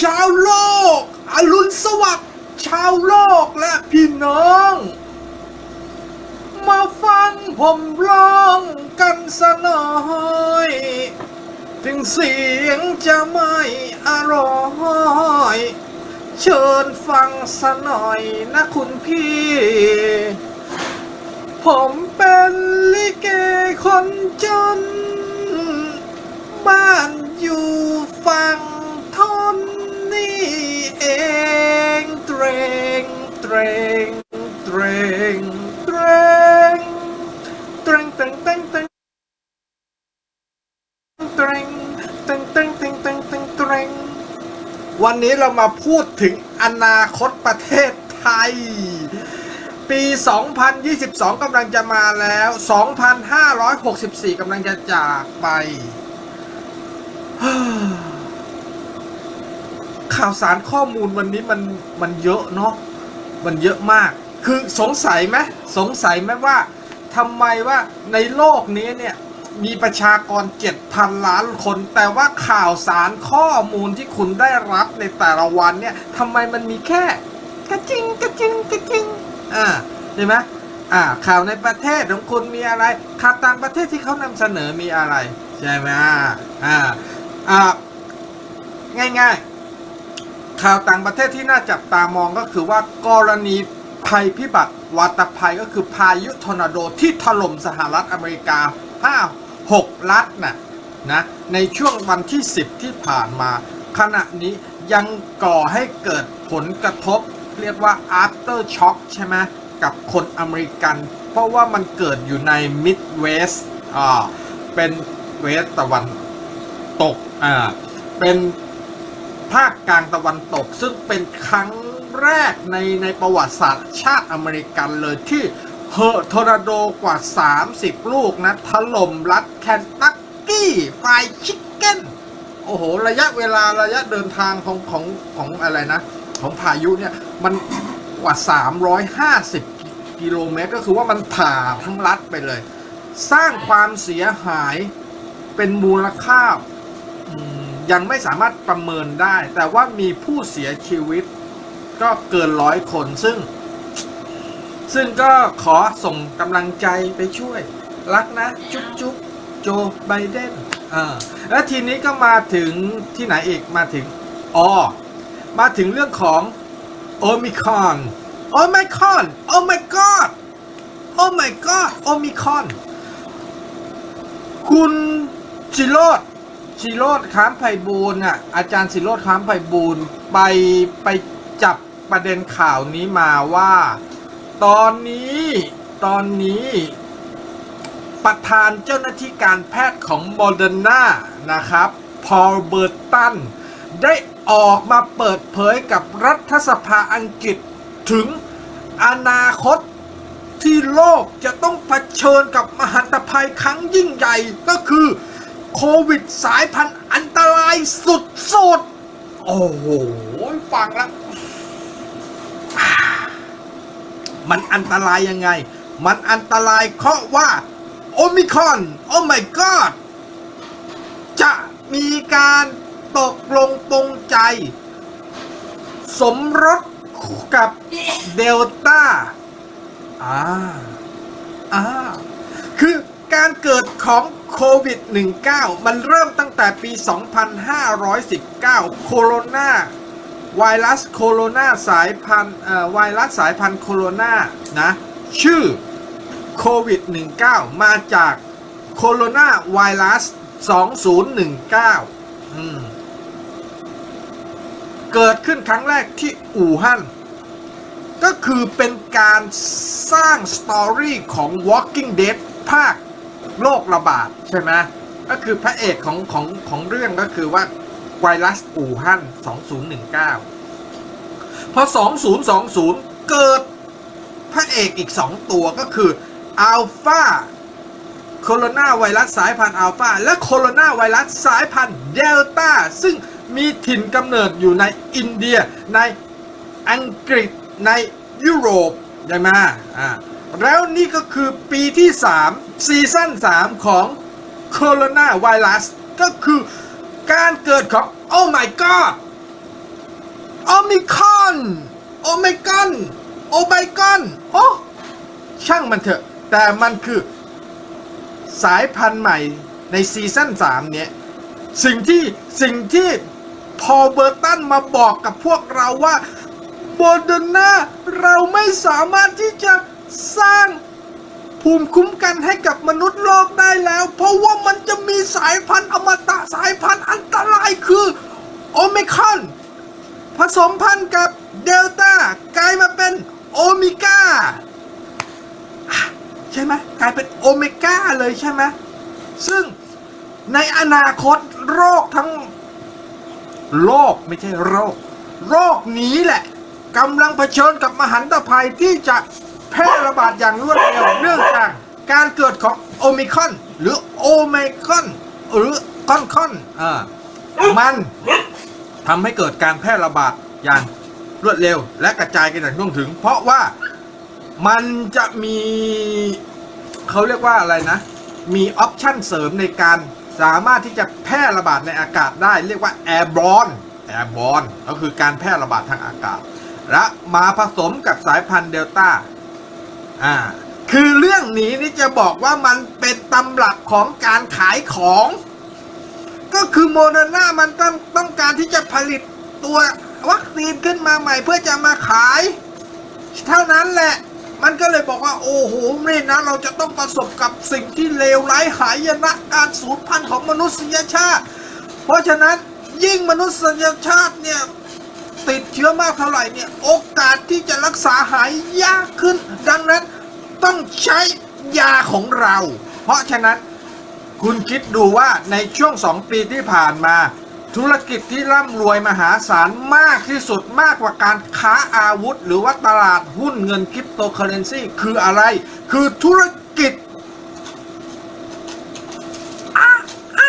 ชาวโลก อรุณสวัสดิ์ชาวโลกและพี่น้อง มาฟังผมร้องกันสะหน่อย ถึงเสียงจะไม่อร่อย เชิญฟังสะหน่อยนะคุณพี่ ผมเป็นลิเกคนจน บ้านอยู่ฝั่ง งเตรงเตรงเตรงเตรงเตรงเตรงเตรงเตรงเตรงเตรงเตรงเตรงเตรงเตรงเตรงวันนี้เรามาพูดถึงอนาคตประเทศไทย ปี 2022กำลังจะมาแล้ว 2,564กำลังจะจากไป ข่าวสารข้อมูลวันนี้มันมันเยอะเนาะมันเยอะมาก คือสงสัยไหมสงสัยไหมว่าทำไมว่าในโลกนี้เนี่ยมีประชากร 7,000 ล้านคน แต่ว่าข่าวสารข้อมูลที่คุณได้รับในแต่ละวันเนี่ยทำไมมันมีแค่กระจิงกระจิงกระจิงอ่าใช่ไหมอ่าข่าวในประเทศของคุณมีอะไรข่าวต่างประเทศที่เขานำเสนอมีอะไร ใช่ไหมอ่าอ่าง่ายๆ ข่าวต่างประเทศที่น่าจับตามองก็คือว่ากรณีภัยพิบัติวัตภัยก็คือพายุทอร์นาโดที่ถล่มสหรัฐอเมริกา5 6รัฐน่ะนะในช่วงวันที่ 10 ที่ผ่านมา ขณะนี้ยังก่อให้เกิดผลกระทบ เรียกว่า after shock ใช่ไหมกับคนอเมริกัน เพราะว่ามันเกิดอยู่ใน Midwest อ่าเป็นเวสตะวันตกอ่าเป็น ภาคกลางตะวันตก ซึ่งเป็นครั้งแรกในในประวัติศาสตร์ชาติอเมริกันเลยที่เฮอร์ทอร์นาโดกว่า 30 ลูกนะถล่มรัฐแคนตักกี้ไฟชิคเก้นโอ้โห ระยะเวลาระยะเดินทางของของของอะไรนะ ของพายุเนี่ย มันกว่า 350 กิโลเมตร ก็คือว่ามันผ่าทั้งรัฐไปเลย สร้างความเสียหายเป็นมูลค่า ยังไม่สามารถประเมินได้ แต่ว่ามีผู้เสียชีวิต ก็เกินร้อยคนซึ่ง ซึ่งก็ขอส่งกำลังใจไปช่วย รักนะ จุ๊บจุ๊บโจไบเดนอ่าแล้วทีนี้ก็มาถึงที่ไหนอีกมาถึงอ๋อมาถึงเรื่องของโอมิคอนโอไมคอนโอ my god โอ my god โอมิคอนคุณจิโรด จิโรดค้ามไพบูลย์อะอาจารย์สิโรดค้ามไพบูลย์ไปไปจับประเด็นข่าวนี้มาว่า ตอนนี้ตอนนี้ ประธานเจ้าหน้าที่การแพทย์ของโมเดอร์นานะครับ พอลเบอร์ตัน ได้ออกมาเปิดเผยกับรัฐสภาอังกฤษถึงอนาคตที่โลกจะต้องเผชิญกับมหันตภัยครั้งยิ่งใหญ่ก็คือ โควิดสายพันธุ์อันตรายสุดๆโอ้โห ฟังแล้ว มันอันตรายยังไง มันอันตรายเพราะว่า โอมิคอน โอ้ my god จะมีการตกลงปรงใจ สมรสกับเดลต้า อ่า อ่า คือการเกิดของ โควิด -19 มันเริ่มตั้งแต่ปี 2519 โคโรนาไวรัสโคโรนาสายพันธุ์ไวรัสสายพันธุ์โคโรนานะชื่อโควิด -19 มาจากโคโรนาไวรัส 2019 เกิดขึ้นครั้งแรกที่อู่ฮั่น ก็คือเป็นการสร้างสตอรี่ของ Walking Dead ภาค โรคระบาดใช่ไหมก็คือพระเอกของของของเรื่องก็คือว่าไวรัสอู่ฮั่น 2019 พอ 2020 เกิดพระเอกอีก 2 ตัวก็คืออัลฟาโคโรนาไวรัสสายพันธุ์อัลฟาและโคโรนาไวรัสสายพันธุ์เดลต้า ซึ่งมีถิ่นกำเนิดอยู่ในอินเดียในอังกฤษในยุโรปใช่ไหมอ่า แล้วนี่ก็คือปีที่ 3 ซีซั่น 3 ของโคโรนาไวรัสก็คือการเกิดของ โอ้ my god โอมิคอนโอเมกอนโอไบกอนโอ้ช่างมันเถอะ แต่มันคือสายพันธุ์ใหม่ในซีซั่น3เนี่ย สิ่งที่สิ่งที่พอเบอร์ตันมาบอกกับพวกเราว่าโมเดอร์นาเราไม่สามารถที่จะ สร้างภูมิคุ้มกันให้กับมนุษย์โลกได้แล้ว เพราะว่ามันจะมีสายพันธุ์อมตะสายพันธุ์อันตรายคือโอเมคอนผสมพันธุ์กับเดลต้ากลายมาเป็นโอเมก้าใช่ไหมกลายเป็นโอเมก้าเลยใช่ไหมซึ่งในอนาคตโรคทั้งโรคไม่ใช่โรค โรคนี้แหละกำลังเผชิญกับมหันตภัยที่จะ แพร่ระบาดอย่างรวดเร็วเนื่องจากการเกิดของโอมิคอนหรือโอไมคอนหรือคอนคอนอ่ามันทำให้เกิดการแพร่ระบาดอย่างรวดเร็ว และกระจายกันอย่างทั่วถึง เพราะว่ามันจะมีเขาเรียกว่าอะไรนะ มีออปชันเสริมในการสามารถที่จะแพร่ระบาดในอากาศได้ เรียกว่า airborne airborne ก็คือการแพร่ระบาดทางอากาศ และมาผสมกับสายพันธุ์เดลต้า อ่าคือเรื่องนี้นี่จะบอกว่ามันเป็นตำรับของการขายของ ก็คือโมเดอร์นามันต้องต้องการที่จะผลิตตัววัคซีนขึ้นมาใหม่เพื่อจะมาขาย เท่านั้นแหละ มันก็เลยบอกว่าโอ้โหนี่นะ เราจะต้องประสบกับสิ่งที่เลวร้ายหายนะการสูญพันธุ์ของมนุษยชาติ เพราะฉะนั้นยิ่งมนุษยชาติเนี่ย ติดเชื้อมากเท่าไหร่เนี่ย โอกาสที่จะรักษาหายยากขึ้น ดังนั้นต้องใช้ยาของเรา เพราะฉะนั้นคุณคิดดูว่าในช่วงสองปีที่ผ่านมา ธุรกิจที่ร่ำรวยมหาศาลมากที่สุดมากกว่าการค้าอาวุธ หรือว่าตลาดหุ้นเงินคริปโตเคอเรนซีคืออะไร คือธุรกิจอะอะ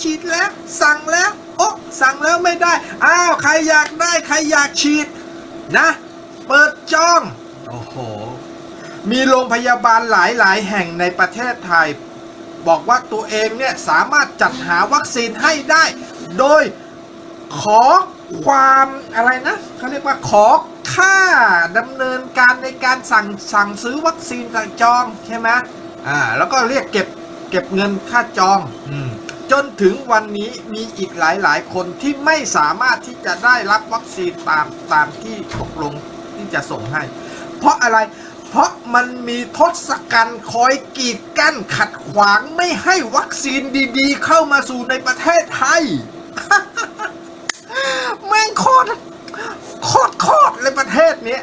ฉีดแล้ว สั่งแล้ว โอ้สั่งแล้วไม่ได้ อ้าว ใครอยากได้ ใครอยากฉีดนะ เปิดจอง โอ้โห มีโรงพยาบาลหลายๆ แห่งในประเทศไทย บอกว่าตัวเองเนี่ย สามารถจัดหาวัคซีนให้ได้ โดยขอความอะไรนะเขาเรียกว่าขอค่าดำเนินการในการสั่งสั่งซื้อวัคซีนสั่งจองใช่ไหมอ่าแล้วก็เรียกเก็บเก็บเงินค่าจองอม จนถึงวันนี้มีอีกหลายๆ คนที่ไม่สามารถที่จะได้รับวัคซีนตามตามที่ตกลงที่จะส่งให้ เพราะอะไรเพราะมันมีทศกัณฐ์คอยกีดกั้นขัดขวางไม่ให้วัคซีนดี ๆ เข้ามาสู่ในประเทศไทยแม่งโคตรโคตรโคตรเลยประเทศนี้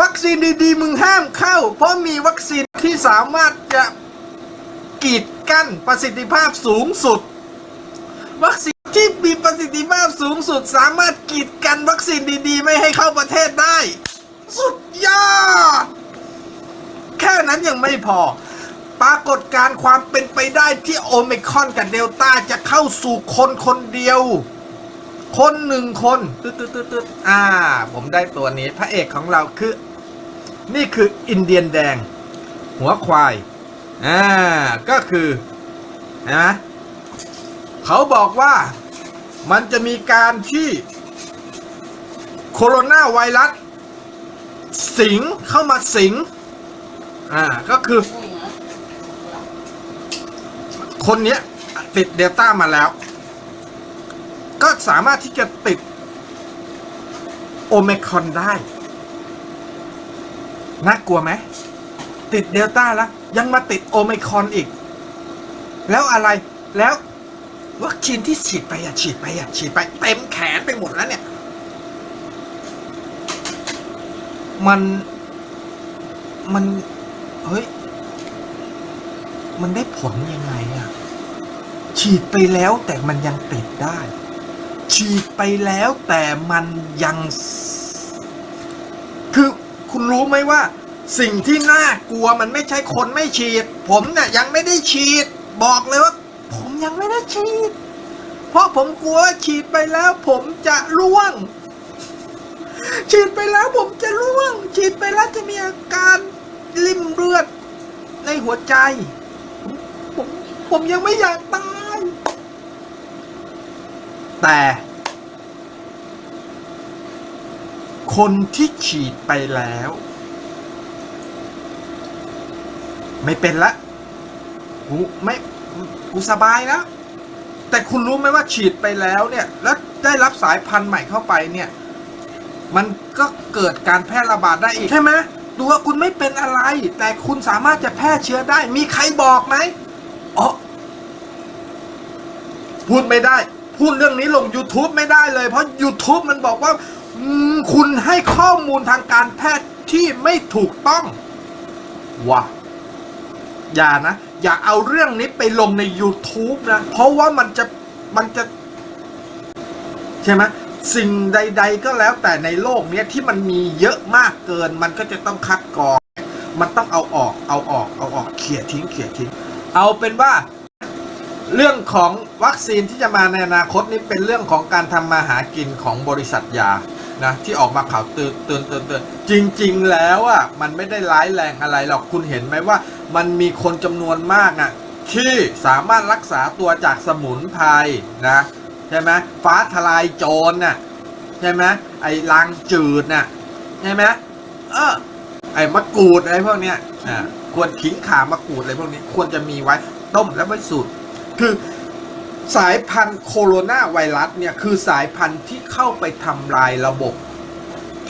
วัคซีนดีๆ มึงห้ามเข้า เพราะมีวัคซีนที่สามารถจะกีดกั้นประสิทธิภาพสูงสุด วัคซีนที่มีประสิทธิภาพสูงสุดสามารถกีดกันวัคซีนดีๆ ไม่ให้เข้าประเทศได้ สุดยอด แค่นั้นยังไม่พอ ปรากฏการความเป็นไปได้ที่โอมิคอนกับเดลต้าจะเข้าสู่คนคนเดียว คนหนึ่งคนตึ๊ดตึ๊ดตึ๊ดตึ๊ดอ่า ผมได้ตัวนี้พระเอกของเราคือ นี่คืออินเดียนแดง หัวควายอ่าก็คือนะ เขาบอกว่ามันจะมีการที่โคโรนาไวรัสสิงเข้ามาสิง อ่า ก็คือ คนเนี้ยติดเดลต้ามาแล้ว ก็สามารถที่จะติดโอเมคอนได้ น่ากลัวไหม ติดเดลต้าแล้ว ยังมาติดโอไมคอนอีก แล้วอะไร แล้ว วัคซีนที่ฉีดไปอะฉีดไปอะฉีดไปเต็มแขนไปหมดแล้วเนี่ย มันมันเฮ้ยมันได้ผลยังไงอะฉีดไปแล้วแต่มันยังติดได้ ฉีดไปแล้วแต่มันยัง คือคุณรู้ไหมว่า สิ่งที่น่ากลัวมันไม่ใช่คนไม่ฉีด ผมเนี่ยยังไม่ได้ฉีด บอกเลยว่า ยังไม่ได้ฉีด เพราะผมกลัวฉีดไปแล้วผมจะร่วง ฉีดไปแล้วผมจะร่วง ฉีดไปแล้วจะมีอาการริ่มเลือด ในหัวใจ ผมผมยังไม่อยากตาย แต่ คนที่ฉีดไปแล้ว ไม่เป็นละกูไม่ กูสบายแล้วแต่คุณรู้ไหมว่าฉีดไปแล้วเนี่ย แล้วได้รับสายพันธุ์ใหม่เข้าไปเนี่ย มันก็เกิดการแพร่ระบาดได้อีกใช่ไหมตัวคุณไม่เป็นอะไร แต่คุณสามารถจะแพร่เชื้อได้ มีใครบอกไหมอ๋อพูดไม่ได้ พูดเรื่องนี้ลง YouTube ไม่ได้เลย เพราะ YouTube มันบอกว่าคุณให้ข้อมูลทางการแพทย์ที่ไม่ถูกต้องว่ะอย่านะ อย่าเอาเรื่องนี้ไปลงใน YouTube นะ เพราะว่ามันจะมันจะ ใช่ไหมสิ่งใด ๆ ก็แล้วแต่ในโลกเนี้ยที่มันมีเยอะมากเกิน มันก็จะต้องคัดกรอง มันต้องเอาออกเอาออกเอาออกเขี่ยทิ้งเขี่ยทิ้ง เอาเป็นว่า เรื่องของวัคซีนที่จะมาในอนาคตนี้เป็นเรื่องของการทำมาหากินของบริษัทยา นะที่ออกมาข่าวเตือนเตือนเตือนเตือนจริง ๆ แล้วอะมันไม่ได้ร้ายแรงอะไรหรอกคุณเห็นไหมว่า มันมีคนจำนวนมากอะที่สามารถรักษาตัวจากสมุนไพรนะใช่ไหมฟ้าทลายโจรน่ะใช่ไหมไอ้ลางจืดน่ะใช่ไหมเออไอ้มะกรูดอะไรพวกเนี้ยอ่าควรขิงขามะกรูดอะไรพวกนี้ ควรจะมีไว้ต้มแล้วไว้สูตรคือ สายพันธุ์โคโรนาไวรัสเนี่ยคือสายพันธุ์ที่เข้าไปทำลายระบบ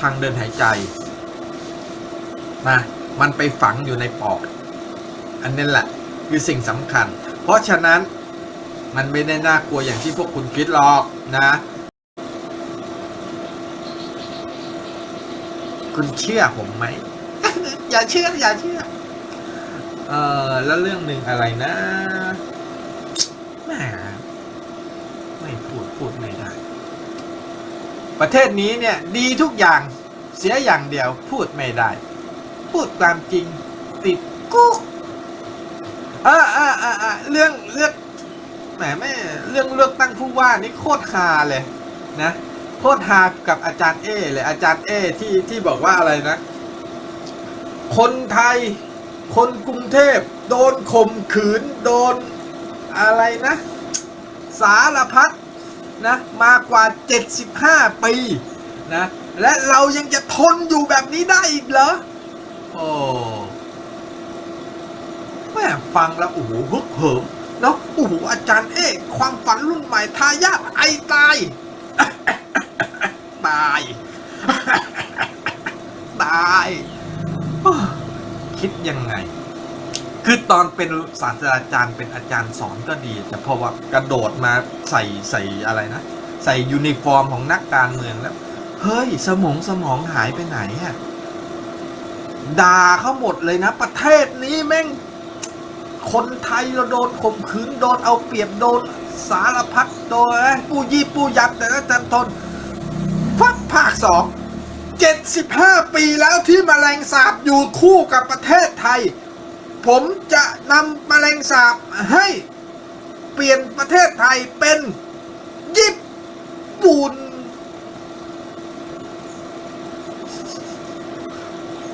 ทางเดินหายใจนะมันไปฝังอยู่ในปอดอันนี้แหละคือสิ่งสำคัญ เพราะฉะนั้นมันไม่ได้น่ากลัวอย่างที่พวกคุณคิดหรอกนะ คุณเชื่อผมไหม อย่าเชื่ออย่าเชื่อ เออแล้วเรื่องหนึ่งอะไรนะ แหมไม่พูดพูดไม่ได้ ประเทศนี้เนี่ยดีทุกอย่างเสียอย่างเดียวพูดไม่ได้ พูดความจริงติดกุ๊กออเออเออเออเรื่องเลือกแหมไม่เรื่องเลือกตั้งผู้ว่านี่โคตรฮาเลยนะโคตรฮากับอาจารย์เอเลยอาจารย์เอที่ที่บอกว่าอะไรนะ คนไทย คนกรุงเทพ โดนข่มขืน โดนอะไรนะ สารพัด นะมากว่า 75 ปีนะและเรายังจะทนอยู่แบบนี้ได้อีกเหรอโอ้แม่ฟังแล้วโอ้โหฮึกเหิมเนาะโอ้โหอาจารย์เอกความฝันรุ่นใหม่ทายาทไอตาย ตาย ตาย คิดยังไง คือตอนเป็นศาสตราจารย์เป็นอาจารย์สอนก็ดี แต่พอว่ากระโดดมาใส่ใส่อะไรนะ ใส่ยูนิฟอร์มของนักการเมืองแล้ว เฮ้ย สมองสมองหายไปไหนอะด่าเขาหมดเลยนะ ประเทศนี้แม่ง คนไทยเราโดนข่มขืนโดนเอาเปรียบโดนสารพัดโดนปูยี่ปูยัดแต่ละจันทนฟักภาคสองเจ็ดสิบห้าปีแล้วที่มแมลงสาบอยู่คู่กับประเทศไทย ผมจะนำแมลงสาบให้เปลี่ยนประเทศไทยเป็นญี่ปุ่น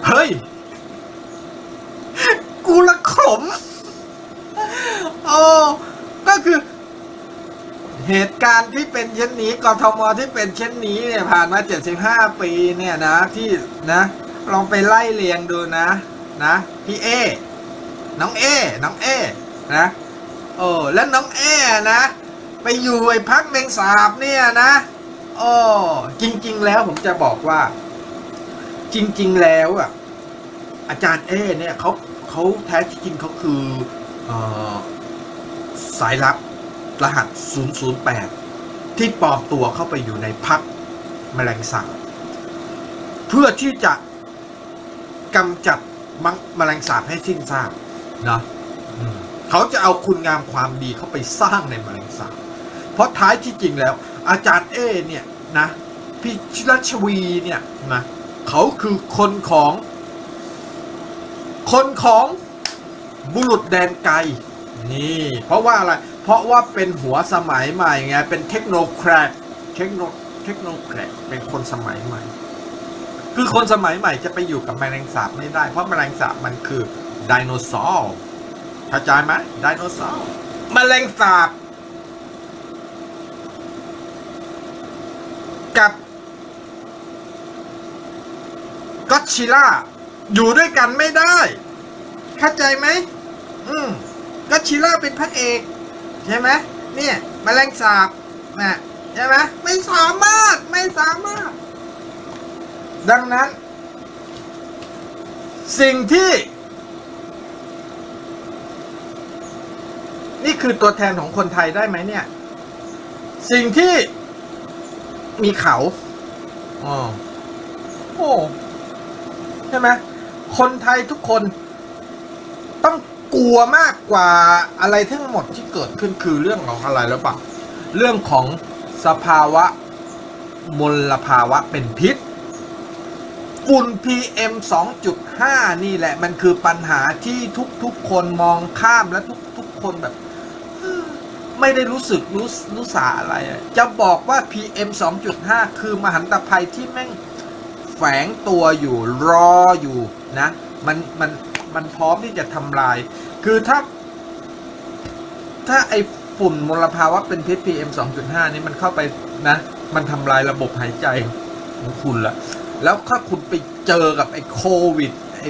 เฮ้ย กูละขมโอ้ก็คือ เหตุการณ์ที่เป็นเช่นนี้กทมที่เป็นเช่นนี้เนี่ยผ่านมา 75 ปีเนี่ยนะที่นะ ลองไปไล่เรียงดูนะ นะ พี่เอ น้องเอ น้องเอ นะโอ้แล้วน้องเอนะ ไปอยู่ไอ้พักแมงสาบเนี่ยนะโอ้จริง ๆ แล้วผมจะบอกว่า จริง ๆ แล้วอะ อาจารย์เอเนี่ยเขาเขาแท้ที่จริงเขาคือเออสายลับรหัส 008 ที่ปลอมตัวเข้าไปอยู่ในพักแมลงสาบเพื่อที่จะกำจัดมังแมลงสาบให้สิ้นซาก นะเขาจะเอาคุณงามความดีเข้าไปสร้างในแมลงสาบเพราะท้ายที่จริงแล้ว อาจารย์เอเนี่ยนะพี่ชรัชวีเนี่ยนะเขาคือคนของ คนของบุรุษแดนไกลนี่เพราะว่าอะไร เพราะว่าเป็นหัวสมัยใหม่ไงเป็นเทคโนแครดเทคโนเทคโนแครดเป็นคนสมัยใหม่ คือคนสมัยใหม่จะไปอยู่กับแมลงสาบไม่ได้ เพราะแมลงสาบมันคือ ไดโนเสาร์เข้าใจไหมไดโนเสาร์แมลงสาบ กับก็ชิล่าอยู่ด้วยกันไม่ได้ เข้าใจไหมอืมก็ชิล่าเป็นพระเอก ใช่ไหมเนี่ยแมลงสาบนะใช่ไหมไม่สามารถไม่สามารถ ดังนั้น สิ่งที่ นี่คือตัวแทนของคนไทยได้ไหมเนี่ย สิ่งที่มีเขาอ๋อโอ้ใช่ไหมคนไทยทุกคนต้องกลัวมากกว่าอะไรทั้งหมดที่เกิดขึ้นคือเรื่องของอะไรแล้วปะเรื่องของสภาวะมลภาวะเป็นพิษฝุ่น PM 2.5 นี่แหละมันคือปัญหาที่ทุกๆคนมองข้ามและทุกๆคนแบบ ไม่ได้รู้สึกรู้รู้สาอะไร จะบอกว่า PM 2.5 คือมหันตภัยที่แม่งแฝงตัวอยู่รออยู่นะ มันมันมันพร้อมที่จะทำลาย คือถ้า ถ้าไอ้ฝุ่นมลภาวะเป็นพิษ PM 2.5 นี่มันเข้าไปนะ มันทำลายระบบหายใจของคุณละแล้วถ้าคุณไปเจอกับไอ้โควิดไอ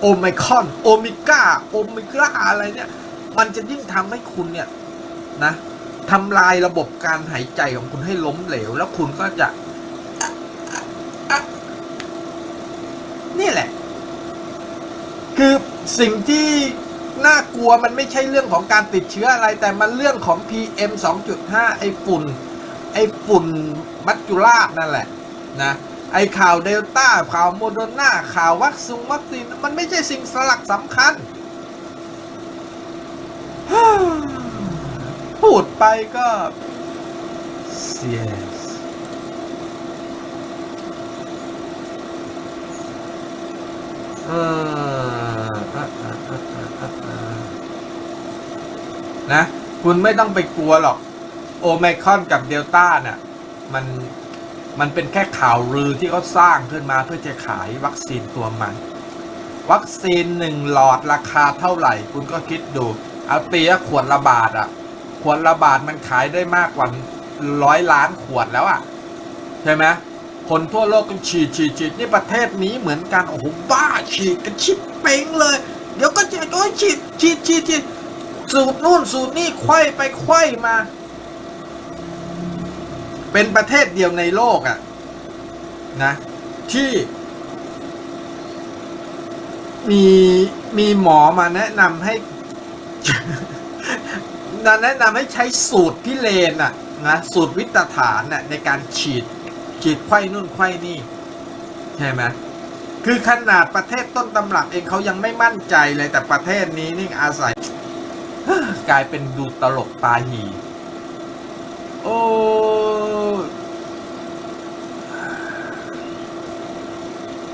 โอไมคอน โอมิก้า โอมิกราอะไรเนี่ย มันจะยิ่งทำให้คุณเนี่ย นะทำลายระบบการหายใจของคุณให้ล้มเหลว แล้วคุณก็จะ นี่แหละ คือสิ่งที่น่ากลัวมันไม่ใช่เรื่องของการติดเชื้ออะไร แต่มันเรื่องของ PM 2.5 ไอฝุ่น ไอฝุ่นมัจจุราชนั่นแหละนะไอข่าวเดลต้าข่าวโมโดอร์นาข่าววัคซีนวัคซีนมันไม่ใช่สิ่งสลักสำคัญ พูดไปก็เสียเอออะอะอะอะอะอะนะ คุณไม่ต้องไปกลัวหรอก โอไมคอนกับเดลต้าเนี่ยมันมันเป็นแค่ข่าวลือที่เขาสร้างขึ้นมาเพื่อจะขายวัคซีนตัวใหม่ วัคซีนหนึ่งหลอดราคาเท่าไหร่ คุณก็คิดดู เอาตีขวดละบาทอะ ขวดละบาทมันขายได้มากกว่าร้อยล้านขวดแล้วอะใช่ไหมคนทั่วโลกก็ฉีดฉีดฉีดนี่ประเทศนี้เหมือนกันโอ้โหบ้าฉีดกันชิบเป่งเลย เดี๋ยวก็จะโอ้ยฉีดฉีดฉีดฉีดสูตรนู่นสูตรนี่ไข้ไปไข้มา เป็นประเทศเดียวในโลกอะนะที่ มีมีหมอมาแนะนำให้ แนะนำให้ใช้สูตรพิเรนอะนะสูตรวิตฐานน่ะในการฉีดฉีดไข้นู่นไข้นี่ใช่ไหมคือขนาดประเทศต้นตำรับเองเขายังไม่มั่นใจเลยแต่ประเทศนี้นี่อาศัยกลายเป็นดูตลกตาหี โอ้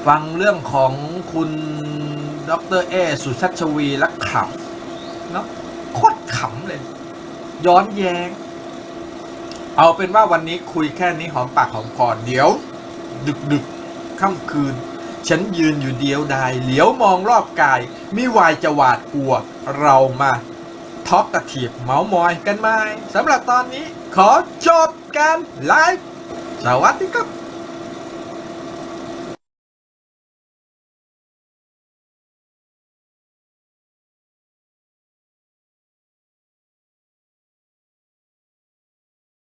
ฟังเรื่องของคุณดรเอสุชัชวีและขำเนาะโคตรขำเลย ย้อนแยงเอาเป็นว่าวันนี้คุยแค่นี้หอมปากหอมคอเดี๋ยว ดึกดึกค่ำคืน ฉันยืนอยู่เดียวดายเหลียวมองรอบกายมิวายจะหวาดกลัว เรามาท็อกกระเทียบเมาส์มอยกันไหมสำหรับตอนนี้ขอจบการไลฟ์สวัสดีครับ